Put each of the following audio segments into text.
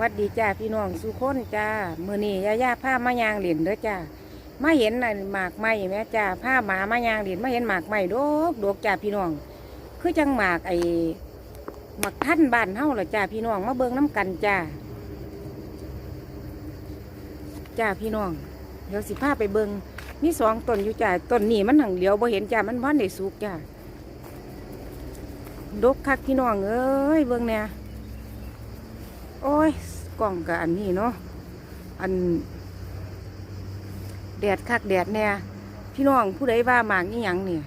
วัดดีจ้าพี่น้องสุคนจ้ามือนี้ย่าย่าผ้ามายางเหรียญเด้อจ้ามาเห็นน่ะหมากไม้แม่จ้าผ้าหมามายางเหรียญมาเห็นหมากไม้ดกดกจ้าพี่น้อง คือจังหมากไอ้หมากท่านบ้านเฮาเหรอจ้าพี่น้องมาเบิ่งน้ำกันจ้าจ้าพี่น้องเดี๋ยวสิพาไปเบิ่งมีสองต้นอยู่จ้าต้นนี้มันหังเดียวบ่เห็นจ้ามันพันได้สุกจ้าดกคักพี่น้องเอ้ยเบิ่งเนี่ย โอ้ยกล่องกับอันนี้เนาะอันแดดคักแดดแน่พี่น้องผู้ใดว่าหมากนี่ยังเนี่ย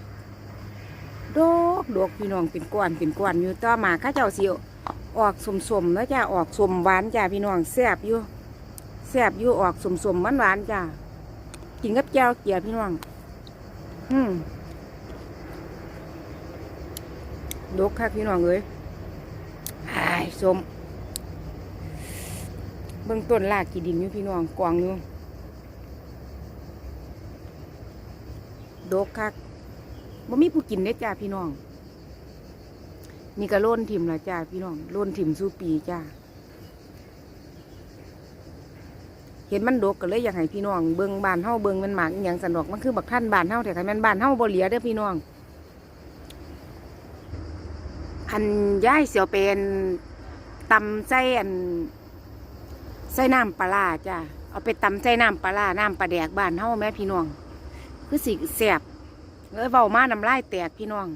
ดอกดอกพี่น้องเป็นก้อนเป็นก้อนอยู่ต่อหมากข้าเจ้าสิออกสมสมแล้วจ้าออกสมหวานจ้าพี่น้องแซบอยู่แซบอยู่ออกสมสมหวานหวานจ้ากินกับแจ่วเกี๊ยวพี่น้องอืมดกคักพี่น้องเอ้ยอ้สม เบื้องต้นลากกี่ดินอยู่พี่น้องกวางอยู่โดกคักบ่มีผู้กินได้จ้าพี่น้อง นี่ก็ล่นถิ่มละจ้าพี่น้องล่นถิ่มสู้ปีจ้าเห็นมันดกก็เลยอยากให้พี่น้องเบิ่งบานเฮาเบิ่งมันหมากอย่างสนดอกมันคือบักท่านบานเฮาแต่คันแม่นบานเฮาบ่เหลียเด้อพี่น้อง อันย้ายเสียวเป็นตำใส่อัน ใส่น้ำปลาจ้ะเอาไปตำใส่น้ำปลาน้ำปลาแดกบ้านเฮาแม่พี่น้อง คือสิแสบเอ้ยเบามาน้ำลายแตกพี่น้อง